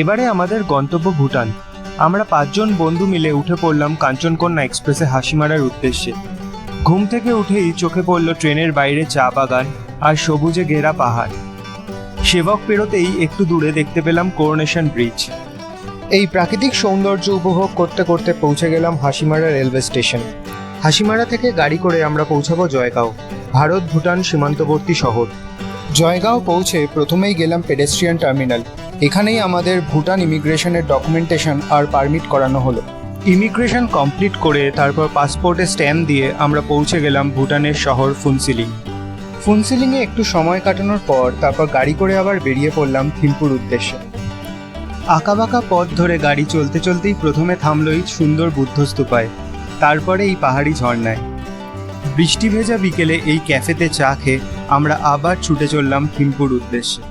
এবারে আমাদের গন্তব্য ভুটান। আমরা পাঁচজন বন্ধু মিলে উঠে পড়লাম কাঞ্চনকন্যা এক্সপ্রেসে হাসি মারার উদ্দেশ্যে। ঘুম থেকে উঠেই চোখে পড়ল ট্রেনের বাইরে চা বাগান আর সবুজে ঘেরা পাহাড়। সেবক পেরোতেই একটু দূরে দেখতে পেলাম করোনেশন ব্রিজ। এই প্রাকৃতিক সৌন্দর্য উপভোগ করতে করতে পৌঁছে গেলাম হাসিমারা রেলওয়ে স্টেশন। হাসিমারা থেকে গাড়ি করে আমরা পৌঁছাবো জয়গাঁও ভারত ভুটান সীমান্তবর্তী শহর। জয়গাঁও পৌঁছে প্রথমেই গেলাম পেডেস্ট্রিয়ান টার্মিনাল এখানেই আমাদের ভুটান ইমিগ্রেশনের ডকুমেন্টেশন আর পারমিট করানো হলো। ইমিগ্রেশন কমপ্লিট করে তারপর পাসপোর্টে স্ট্যাম্প দিয়ে আমরা পৌঁছে গেলাম ভুটানের শহর ফুনসিলিং। ফুনসিলিংয়ে একটু সময় কাটানোর পর তারপর গাড়ি করে আবার বেরিয়ে পড়লাম থিম্পুর উদ্দেশ্যে। আঁকাবাঁকা পথ ধরে গাড়ি চলতে চলতেই প্রথমে থামলই সুন্দর বুদ্ধস্তূপায় তারপরে এই পাহাড়ি ঝর্ণায়। বৃষ্টি ভেজা বিকেলে এই ক্যাফেতে চা খেয়ে আমরা আবার ছুটে চললাম থিম্পুর উদ্দেশ্যে।